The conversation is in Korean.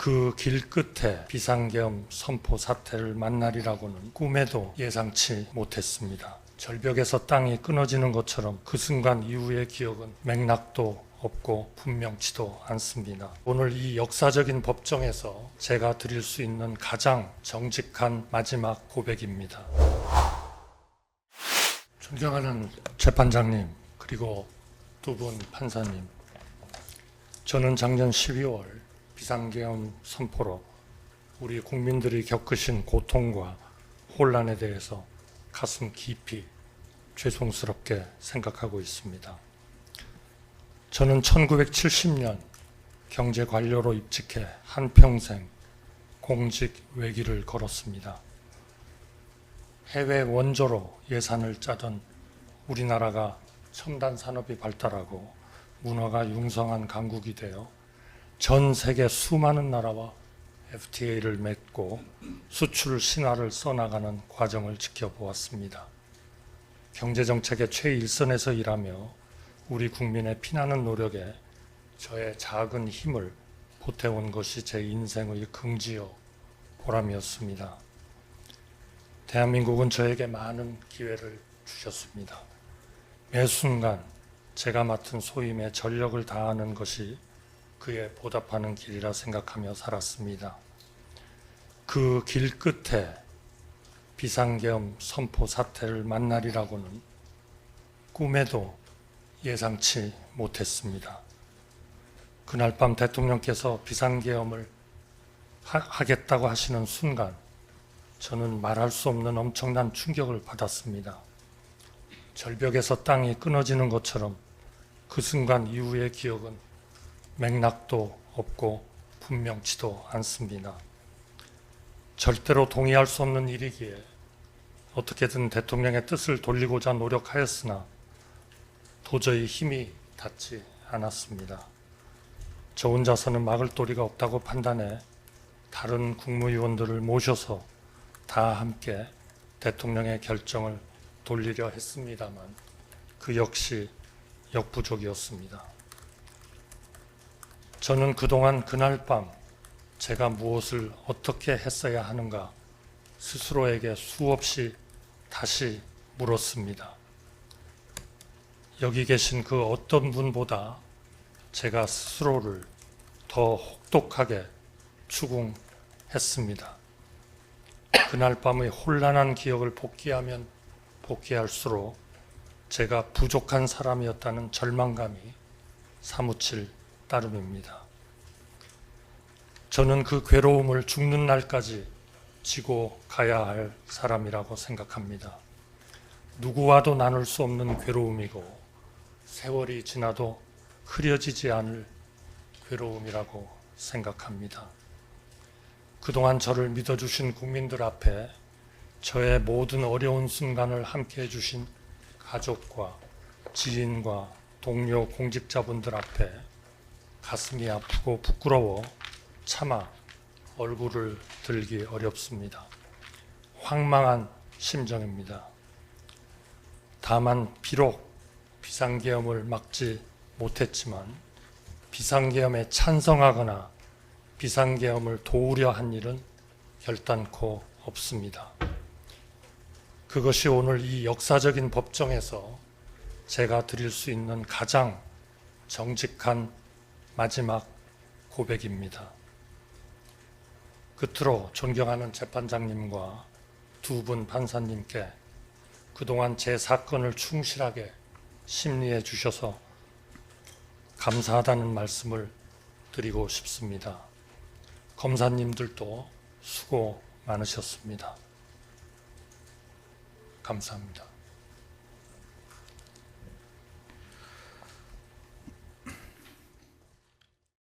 그 길 끝에 비상계엄 선포 사태를 만나리라고는 꿈에도 예상치 못했습니다. 절벽에서 땅이 끊어지는 것처럼 그 순간 이후의 기억은 맥락도 없고 분명치도 않습니다. 오늘 이 역사적인 법정에서 제가 드릴 수 있는 가장 정직한 마지막 고백입니다. 존경하는 재판장님, 그리고 두 분 판사님, 저는 작년 12월 비상계엄 선포로 우리 국민들이 겪으신 고통과 혼란에 대해서 가슴 깊이 죄송스럽게 생각하고 있습니다. 저는 1970년 경제 관료로 입직해 한평생 공직 외길을 걸었습니다. 해외 원조로 예산을 짜던 우리나라가 첨단 산업이 발달하고 문화가 융성한 강국이 되어 전 세계 수많은 나라와 FTA를 맺고 수출 신화를 써나가는 과정을 지켜보았습니다. 경제정책의 최일선에서 일하며 우리 국민의 피나는 노력에 저의 작은 힘을 보태온 것이 제 인생의 긍지요 보람이었습니다. 대한민국은 저에게 많은 기회를 주셨습니다. 매 순간 제가 맡은 소임에 전력을 다하는 것이 그에 보답하는 길이라 생각하며 살았습니다. 그 길 끝에 비상계엄 선포 사태를 만나리라고는 꿈에도 예상치 못했습니다. 그날 밤 대통령께서 비상계엄을 하, 겠다고 하시는 순간 저는 말할 수 없는 엄청난 충격을 받았습니다. 절벽에서 땅이 끊어지는 것처럼 그 순간 이후의 기억은 맥락도 없고 분명치도 않습니다. 절대로 동의할 수 없는 일이기에 어떻게든 대통령의 뜻을 돌리고자 노력하였으나 도저히 힘이 닿지 않았습니다. 저 혼자서는 막을 도리가 없다고 판단해 다른 국무위원들을 모셔서 다 함께 대통령의 결정을 돌리려 했습니다만 그 역시 역부족이었습니다. 저는 그동안 그날 밤 제가 무엇을 어떻게 했어야 하는가 스스로에게 수없이 다시 물었습니다. 여기 계신 그 어떤 분보다 제가 스스로를 더 혹독하게 추궁했습니다. 그날 밤의 혼란한 기억을 복귀하면 복귀할수록 제가 부족한 사람이었다는 절망감이 사무칠 따름입니다. 저는 그 괴로움을 죽는 날까지 지고 가야 할 사람이라고 생각합니다. 누구와도 나눌 수 없는 괴로움이고 세월이 지나도 흐려지지 않을 괴로움이라고 생각합니다. 그동안 저를 믿어주신 국민들 앞에 저의 모든 어려운 순간을 함께 해주신 가족과 지인과 동료 공직자분들 앞에 가슴이 아프고 부끄러워 차마 얼굴을 들기 어렵습니다. 황망한 심정입니다. 다만 비록 비상계엄을 막지 못했지만 비상계엄에 찬성하거나 비상계엄을 도우려 한 일은 결단코 없습니다. 그것이 오늘 이 역사적인 법정에서 제가 드릴 수 있는 가장 정직한 마지막 고백입니다. 끝으로 존경하는 재판장님과 두 분 판사님께 그동안 제 사건을 충실하게 심리해 주셔서 감사하다는 말씀을 드리고 싶습니다. 검사님들도 수고 많으셨습니다. 감사합니다.